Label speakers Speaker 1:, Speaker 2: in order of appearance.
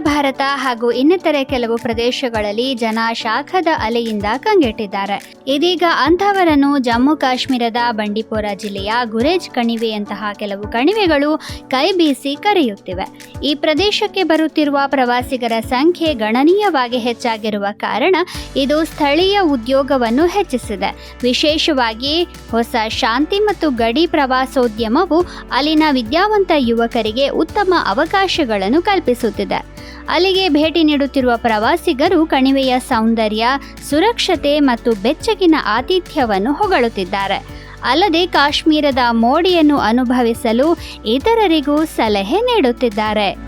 Speaker 1: ಭಾರತ ಹಾಗೂ ಇನ್ನಿತರೆ ಕೆಲವು ಪ್ರದೇಶಗಳಲ್ಲಿ ಜನ ಶಾಖದ ಅಲೆಯಿಂದ ಕಂಗೆಟ್ಟಿದ್ದಾರೆ. ಇದೀಗ ಅಂಥವರನ್ನು ಜಮ್ಮು ಕಾಶ್ಮೀರದ ಬಂಡಿಪೋರ ಜಿಲ್ಲೆಯ ಗುರೇಜ್ ಕಣಿವೆಯಂತಹ ಕೆಲವು ಕಣಿವೆಗಳು ಕೈ ಬೀಸಿ ಕರೆಯುತ್ತಿವೆ. ಈ ಪ್ರದೇಶಕ್ಕೆ ಬರುತ್ತಿರುವ ಪ್ರವಾಸಿಗರ ಸಂಖ್ಯೆ ಗಣನೀಯವಾಗಿ ಹೆಚ್ಚಾಗಿರುವ ಕಾರಣ ಇದು ಸ್ಥಳೀಯ ಉದ್ಯೋಗವನ್ನು ಹೆಚ್ಚಿಸಿದೆ. ವಿಶೇಷವಾಗಿ ಹೊಸ ಶಾಂತಿ ಮತ್ತು ಗಡಿ ಪ್ರವಾಸೋದ್ಯಮವು ಅಲ್ಲಿನ ವಿದ್ಯಾವಂತ ಯುವಕರಿಗೆ ಉತ್ತಮ ಅವಕಾಶಗಳನ್ನು ಕಲ್ಪಿಸುತ್ತಿದೆ. ಅಲ್ಲಿಗೆ ಭೇಟಿ ನೀಡುತ್ತಿರುವ ಪ್ರವಾಸಿಗರು ಕಣಿವೆಯ ಸೌಂದರ್ಯ, ಸುರಕ್ಷತೆ ಮತ್ತು ಬೆಚ್ಚಗಿನ ಆತಿಥ್ಯವನ್ನು ಹೊಗಳುತ್ತಿದ್ದಾರೆ. ಅಲ್ಲದೆ ಕಾಶ್ಮೀರದ ಮೋಡಿಯನ್ನು ಅನುಭವಿಸಲು ಇತರರಿಗೂ ಸಲಹೆ ನೀಡುತ್ತಿದ್ದಾರೆ.